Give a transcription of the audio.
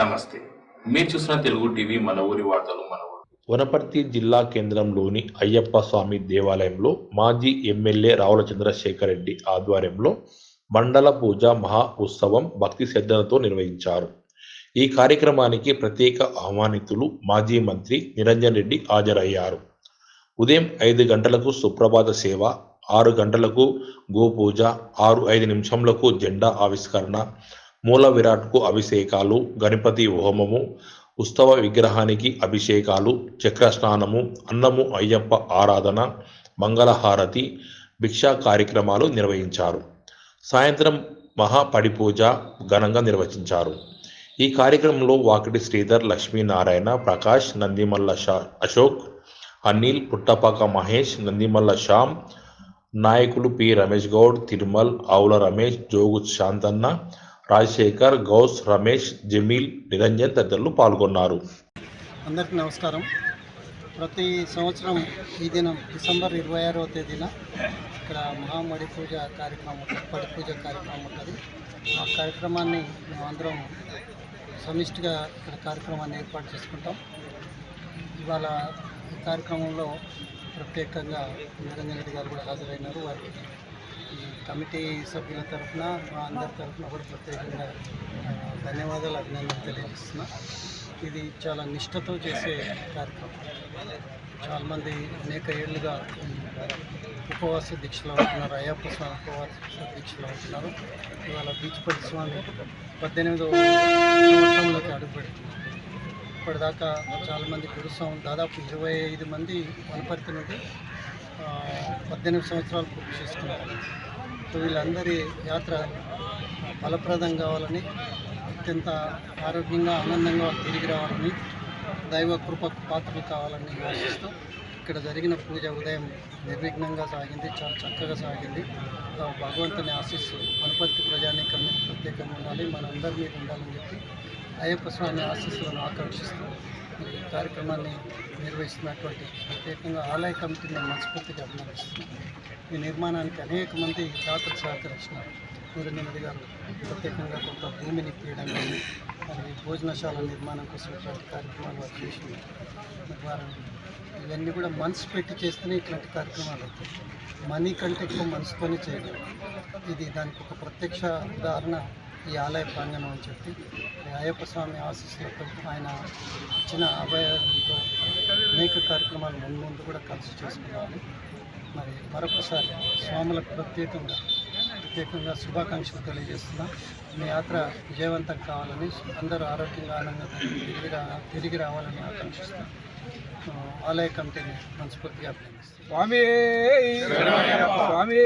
నమస్తే. మీరు చూసిన తెలుగు టీవీ మన ఊరి వార్తలు మన ఊరు. వనపర్తి జిల్లా కేంద్రంలోని అయ్యప్ప స్వామి దేవాలయంలో మాజీ ఎమ్మెల్యే రావుల చంద్రశేఖర్ రెడ్డి ఆధ్వర్యంలో మండల పూజ మహా ఉత్సవం భక్తి శ్రద్ధలతో నిర్వహించారు. ఈ కార్యక్రమానికి ప్రత్యేక ఆహ్వానితులు మాజీ మంత్రి నిరంజన్ రెడ్డి హాజరయ్యారు. ఉదయం ఐదు గంటలకు సుప్రభాత సేవ ఆరు గంటలకు గోపూజ ఆరు ఐదు నిమిషంలకు జెండా ఆవిష్కరణ మూల విరాట్కు అభిషేకాలు గణపతి హోమము ఉత్సవ విగ్రహానికి అభిషేకాలు చక్రస్నానము అన్నము అయ్యప్ప ఆరాధన మంగళహారతి భిక్షా కార్యక్రమాలు నిర్వహించారు. సాయంత్రం మహాపడిపూజ ఘనంగా నిర్వహించారు. ఈ కార్యక్రమంలో వాకిటి శ్రీధర్ లక్ష్మీనారాయణ ప్రకాష్ నందిమల్ల షా అశోక్ అనిల్ పుట్టపాక మహేష్ నందిమల్ల శ్యామ్ నాయకులు పి. రమేష్ గౌడ్ తిరుమల్ ఆవుల రమేష్ జోగు శాంతన్న రాజశేఖర్ గౌస్ రమేష్ జమీల్ నిరంజన్ తదితరులు పాల్గొన్నారు. అందరికీ నమస్కారం. ప్రతి సంవత్సరం ఈ దినం డిసెంబర్ ఇరవై ఆరవ తేదీన ఇక్కడ మహామడి పూజ కార్యక్రమం పడి పూజ కార్యక్రమం ఉంటుంది. ఆ కార్యక్రమాన్ని మేమందరం సమిష్టిగా ఇక్కడ కార్యక్రమాన్ని ఏర్పాటు చేసుకుంటాం. ఇవాళ ఈ కార్యక్రమంలో ప్రత్యేకంగా నిరంజన్ రెడ్డి గారు కూడా హాజరైనారు. వారికి కమిటీ సభ్యుల తరఫున మా అందరి తరఫున కూడా ప్రత్యేకంగా ధన్యవాదాలు అభినందనలు తెలియజేస్తున్నా. ఇది చాలా నిష్ఠతో చేసే కార్యక్రమం. చాలామంది అనేక ఏళ్ళుగా ఉపవాస దీక్షలో ఉంటున్నారు అయ్యప్ప స్వామి ఉపవాస దీక్షలో ఉంటున్నారు. ఇవాళ బీచ్పల్లి స్వామి పద్దెనిమిదవ సంవత్సరంలోకి అడుగుపెడుతున్నారు. ఇప్పటిదాకా చాలామంది గురుస్వామి దాదాపు ఇరవై ఐదు మంది వనపర్తి నుండి పద్దెనిమిది సంవత్సరాలు పూర్తి చేసుకున్నారు. వీళ్ళందరి యాత్ర ఫలప్రదం కావాలని అత్యంత ఆరోగ్యంగా ఆనందంగా తిరిగి రావాలని దైవ కృపకు పాత్రలు కావాలని ఆశిస్తూ ఇక్కడ జరిగిన పూజ ఉదయం నిర్విఘ్నంగా సాగింది చాలా చక్కగా సాగింది. భగవంతుని ఆశిస్తూ గణపతి ప్రజానీకం ప్రత్యేకంగా ఉండాలి మనందరి మీద ఉండాలని చెప్పి అయ్యప్ప స్వామి ఆశీస్సులను ఆకర్షిస్తూ ఈ కార్యక్రమాన్ని నిర్వహిస్తున్నటువంటి ప్రత్యేకంగా ఆలయ కమిటీని మనస్ఫూర్తిగా అభినందిస్తున్నాను ఈ నిర్మాణానికి అనేక మంది దాతలు సహకరిస్తున్నారు సూర్యనిధి గారు ప్రత్యేకంగా కొంత భూమిని తీయడం కానీ మరి భోజనశాల నిర్మాణం కోసం ఇట్లాంటి కార్యక్రమాలు వారు చేసింది వారు ఇవన్నీ కూడా మనసు పెట్టి చేస్తేనే ఇట్లాంటి కార్యక్రమాలు అవుతాయి. మనీ కంటే ఎక్కువ మనసుతోనే చేయగలం. ఇది దానికి ఒక ప్రత్యక్ష ఉదాహరణ. ఈ ఆలయ ప్రాంగణం అని చెప్పి అయ్యప్ప స్వామి ఆశీస్సులతో ఆయన ఇచ్చిన అభయంతో అనేక కార్యక్రమాలు ముందు ముందు కూడా కలిసి చేసుకున్నామని మరి మరొకసారి స్వాములకు ప్రత్యేకంగా ప్రత్యేకంగా శుభాకాంక్షలు తెలియజేస్తున్నా. మీ యాత్ర విజయవంతం కావాలని అందరూ ఆరోగ్యంగా ఆనందంగా తిరిగి రా తిరిగి రావాలని ఆకాంక్షిస్తూ ఆలయ కమిటీని మనస్ఫూర్తిగా స్వామి! స్వామి!